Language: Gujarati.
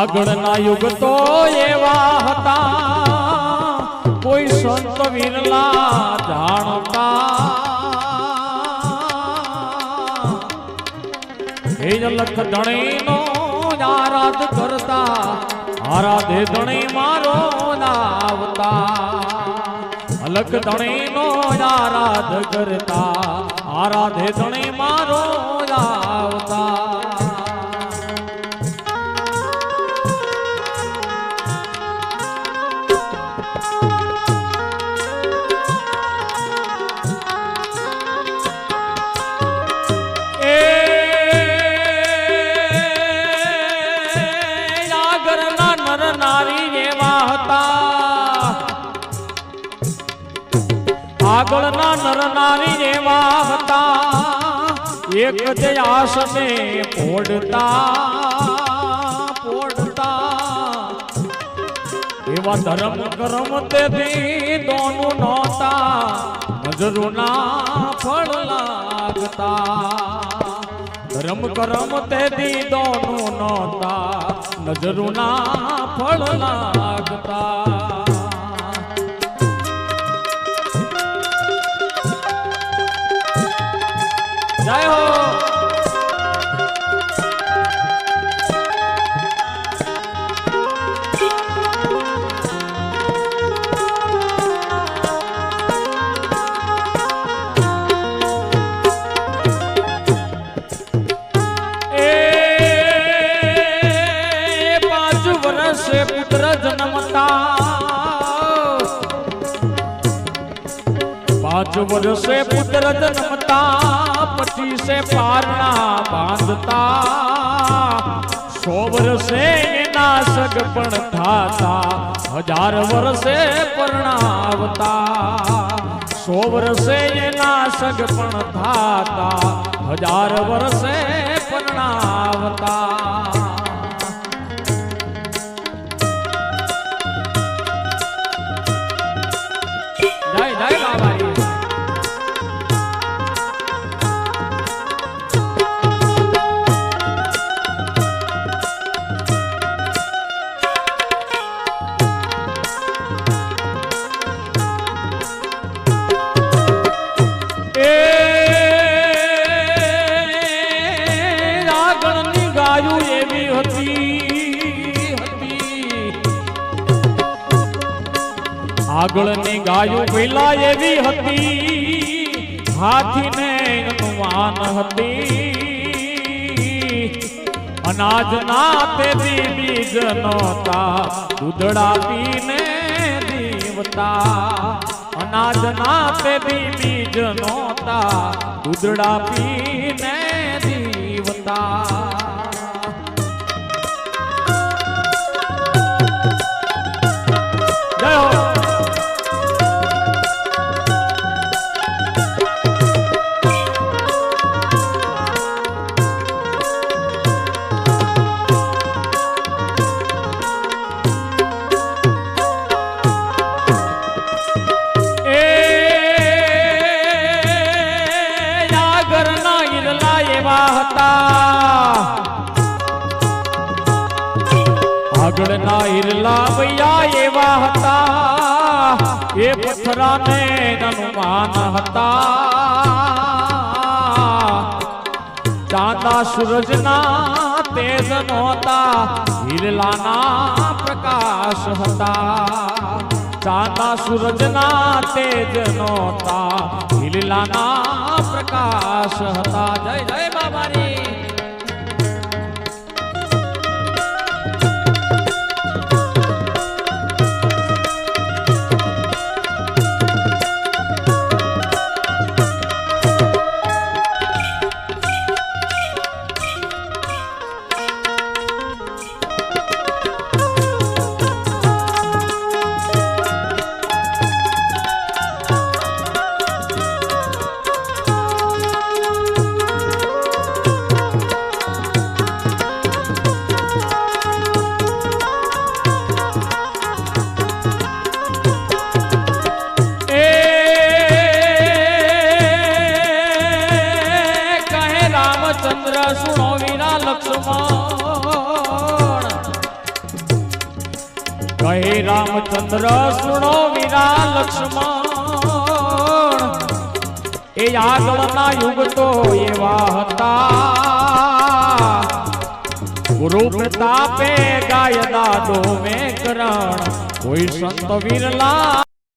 આગળના યુગ તો એવા હતા. કોઈ સંત વિરલા જાણતા. હે લખ ધણીનો આરાધ કરતા. આરાધે ધણી મારો નાવતા અલખ ધણીનો આરાધ કરતા. આરાધે ધણી મારો આવતા આગળના નર નારી જેવા હતા એક જ આસને પોડતા પોડતા. એવા ધર્મ કરમ તેથી દોનું નહોતા, નજરોના ફળ લાગતા. ધર્મ કરમ તેથી દોનું નહોતા, નજરોના ફળ લાગતા. જય હો પાંચ વર્ષે પુત્ર જન્મતા પચીસે પારણા બાંધતા. સો વર્ષે એના સગ પણ થાતા, હજાર વર્ષે પરણાવતા. સો વર્ષે એના સગ પણ થાતા, હજાર વર્ષે પરણાવતા. જય જય બાબારી આગળની ગાયું પેલા એવી હતી. હાથીને અનુમાન હતી. અનાજ ના તે બીજ નહોતા. દૂધડા પીને દીવતા અનાજ ના તે બીજ નહોતા. દૂધડા પીને દીવતા આગળના ઈરલા ભૈયા એવા હતા. એ પથરાને હનુમાન હતા. ચાંદા સૂરજના તેજ નહોતા, હિરલાના પ્રકાશ હતા. ચાંદા સૂરજના તેજ નહોતા, હિરલાના પ્રકાશ હતા. જય જય બાબારી. કહે રામચંદ્ર, સુણો વીરા લક્ષ્મણ. એ આગળના યુગ તો એવા હતા. ગુરુ પ્રતાપે ગાય દાદો મેં કરણ, કોઈ સંત વિરલા